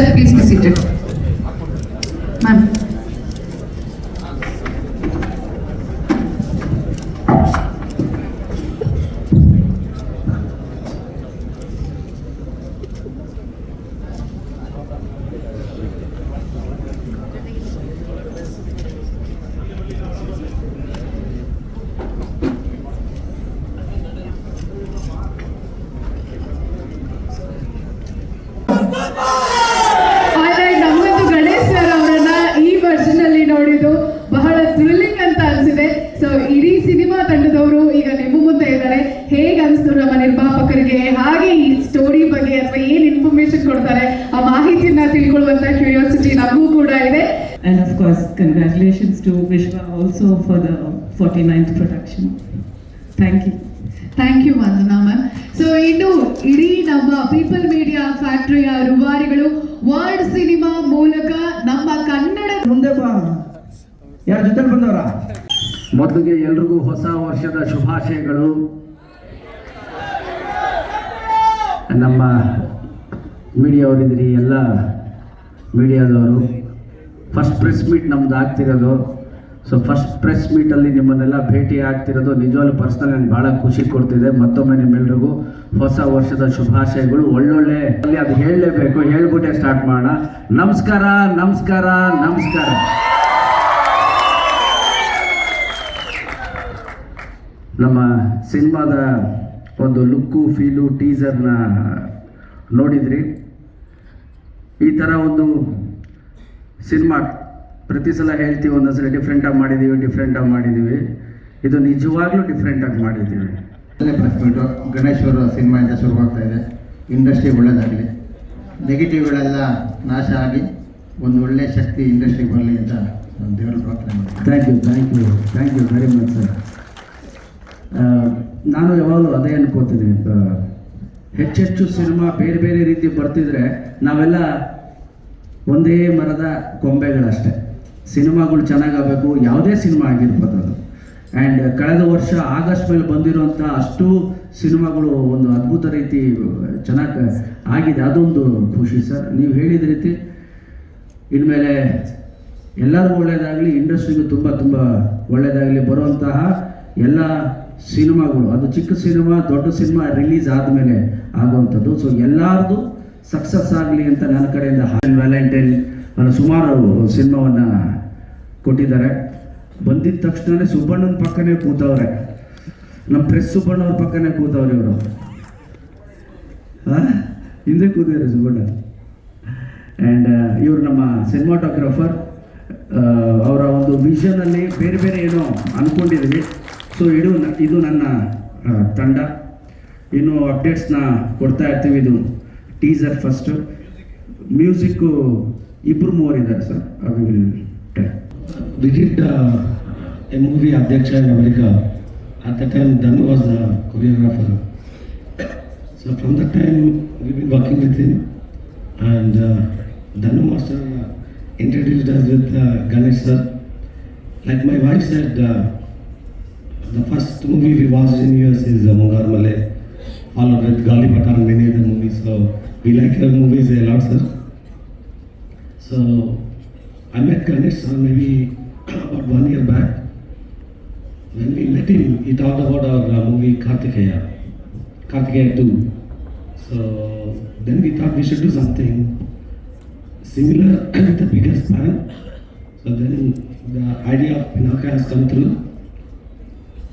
Sir, please be seated. ಅಥವಾ ಏನ್ information ಕೊಡ್ತಾರೆ ಆ ಮಾಹಿತಿಯನ್ನ ತಿಳ್ಕೊಳ್ಳುವಂತ ಕ್ಯೂರಿಯಾಸಿಟಿ ನಮಗೂ ಕೂಡ ಇದೆ. And of course, to Vishwa also for the the 49th production thank you thank you Vandana ma'am so ಇನ್ನು ಇಡೀ ನಮ್ಮ ಪೀಪಲ್ ಮೀಡಿಯಾ ಫ್ಯಾಕ್ಟರಿಯ ರೂವಾರಿಗಳು ವರ್ಲ್ಡ್ ಸಿನಿಮಾ ಮೂಲಕ ನಮ್ಮ ಕನ್ನಡ ಮುಂದೆ ಯಾರ ಜೊತೆ ಬಂದವರ? ಮೊದಲಿಗೆ ಎಲ್ರಿಗೂ ಹೊಸ ವರ್ಷದ ಶುಭಾಶಯಗಳು. ನಮ್ಮ ಮೀಡಿಯಾವರಿದ್ರಿ ಎಲ್ಲ ಮೀಡಿಯಾದವರು ಫಸ್ಟ್ ಪ್ರೆಸ್ ಮೀಟ್ ನಮ್ದು ಆಗ್ತಿರೋದು. ಸೊ ಫಸ್ಟ್ ಪ್ರೆಸ್ ಮೀಟಲ್ಲಿ ನಿಮ್ಮನ್ನೆಲ್ಲ ಭೇಟಿ ಆಗ್ತಿರೋದು. ನಿಜವಾಗ್ಲೂ ಪರ್ಸ್ನಲ್ ನನಗೆ ಭಾಳ ಖುಷಿ ಕೊಡ್ತಿದೆ. ಮತ್ತೊಮ್ಮೆ ನಿಮ್ಮೆಲ್ರಿಗೂ ಹೊಸ ವರ್ಷದ ಶುಭಾಶಯಗಳು. ಒಳ್ಳೊಳ್ಳೆ, ಅಲ್ಲಿ ಅದು ಹೇಳಲೇಬೇಕು. ಹೇಳ್ಬಿಟ್ಟೆ ಸ್ಟಾರ್ಟ್ ಮಾಡೋಣ. ನಮಸ್ಕಾರ ನಮಸ್ಕಾರ ನಮಸ್ಕಾರ. ನಮ್ಮ ಸಿನಿಮಾದ ಒಂದು ಲುಕ್ಕು ಫೀಲು ಟೀಸರ್ನ ನೋಡಿದ್ರಿ. ಈ ಥರ ಒಂದು ಸಿನಿಮಾ ಪ್ರತಿ ಸಲ ಹೇಳ್ತೀವಿ ಒಂದೊಂದ್ಸಲ ಡಿಫ್ರೆಂಟಾಗಿ ಮಾಡಿದ್ದೀವಿ ಡಿಫ್ರೆಂಟಾಗಿ ಮಾಡಿದ್ದೀವಿ ಇದು ನಿಜವಾಗ್ಲೂ ಡಿಫ್ರೆಂಟಾಗಿ ಮಾಡಿದ್ದೀವಿ ಪ್ರೆಸ್ ಮೀಟು ಗಣೇಶ್ ಅವರು ಇಂದ ಶುರುವಾಗ್ತಾ ಇದೆ. ಇಂಡಸ್ಟ್ರಿ ಒಳ್ಳೆಯದಾಗಲಿ ನೆಗೆಟಿವ್ಗಳೆಲ್ಲ ನಾಶ ಆಗಿ ಒಂದು ಒಳ್ಳೆಯ ಶಕ್ತಿ ಇಂಡಸ್ಟ್ರಿಗೆ ಬರಲಿ ಅಂತ ನಾನು ದೇವರ ಪ್ರಾರ್ಥನೆ ಮಾಡ್ತೀನಿ thank you thank you thank you very much sir ನಾನು ಯಾವಾಗಲೂ ಅದೇ ಅನ್ಕೋತೀನಿ ಹೆಚ್ಚೆಚ್ಚು ಸಿನಿಮಾ ಬೇರೆ ಬೇರೆ ರೀತಿ ಬರ್ತಿದ್ರೆ ನಾವೆಲ್ಲ ಒಂದೇ ಮರದ ಕೊಂಬೆಗಳಷ್ಟೇ. ಸಿನಿಮಾಗಳು ಚೆನ್ನಾಗಾಗಬೇಕು, ಯಾವುದೇ ಸಿನಿಮಾ ಆಗಿರ್ಬೋದು ಅದು. ಆ್ಯಂಡ್ ಕಳೆದ ವರ್ಷ ಆಗಸ್ಟ್ ಮೇಲೆ ಬಂದಿರುವಂಥ ಅಷ್ಟು ಸಿನಿಮಾಗಳು ಒಂದು ಅದ್ಭುತ ರೀತಿ ಚೆನ್ನಾಗಿ ಆಗಿದೆ. ಅದೊಂದು ಖುಷಿ ಸರ್. ನೀವು ಹೇಳಿದ ರೀತಿ ಇನ್ಮೇಲೆ ಎಲ್ಲರಿಗೂ ಒಳ್ಳೆಯದಾಗಲಿ ಇಂಡಸ್ಟ್ರಿಗೂ ತುಂಬ ತುಂಬ ಒಳ್ಳೆಯದಾಗಲಿ ಬರುವಂತಹ ಎಲ್ಲ ಸಿನಿಮಾಗಳು. ಅದು ಚಿಕ್ಕ ಸಿನಿಮಾ, ದೊಡ್ಡ ಸಿನಿಮಾ ರಿಲೀಸ್ ಆದಮೇಲೆ ಆಗುವಂಥದ್ದು. ಸೊ ಎಲ್ಲರದು ಸಕ್ಸಸ್ ಆಗಲಿ ಅಂತ ನನ್ನ ಕಡೆಯಿಂದ ವ್ಯಾಲೆಂಟೈನ್ ಅನ್ನೋ ಸುಮಾರು ಸಿನಿಮಾವನ್ನು ಕೊಟ್ಟಿದ್ದಾರೆ. ಬಂದಿದ್ದ ತಕ್ಷಣವೇ ಸುಬ್ಬಣ್ಣನ ಪಕ್ಕನೇ ಕೂತವ್ರೆ. ನಮ್ಮ ಪ್ರೆಸ್ ಸುಬ್ಬಣ್ಣವ್ರ ಪಕ್ಕನೇ ಕೂತವ್ರೆ ಇವರು. ಹಿಂದೆ ಕೂತಿದ್ದಾರೆ ಸುಬ್ಬಣ್ಣ. ಆ್ಯಂಡ್ ಇವರು ನಮ್ಮ ಸಿನಿಮಾಟೋಗ್ರಾಫರ್ ಅವರ ಒಂದು ವಿಷನಲ್ಲಿ ಬೇರೆ ಬೇರೆ ಏನೋ ಅಂದ್ಕೊಂಡಿದ್ದೀವಿ ಸೊ ಇದು ಇದು ನನ್ನ ತಂಡ. ಇನ್ನು ಅಪ್ಡೇಟ್ಸ್ನ ಕೊಡ್ತಾ ಇರ್ತೀವಿ ಇದು ಟೀಸರ್ ಫಸ್ಟು ಮ್ಯೂಸಿಕ್ಕು ಇಬ್ಬರು ಮೂವರು ಇದ್ದಾರೆ ಸರ್ ಅವಿ will visit A movie Adhyaksha ಬಳಿಕ ಆ that time Dhan was the choreographer so from the time we been working with him and Dhan master introduced with Ganesh sir like my wife set the first movie we watched in US is uh, Mungar Malay, followed with Gali Patan many other movies. So we like your movies a lot, sir. So I met Ganesh uh, maybe about one year back when we met him, he talked about our uh, movie Kartikeya, Kartikeya 2. So then we thought we should do something similar with the bigger span. So then the idea of Pinaka has come through.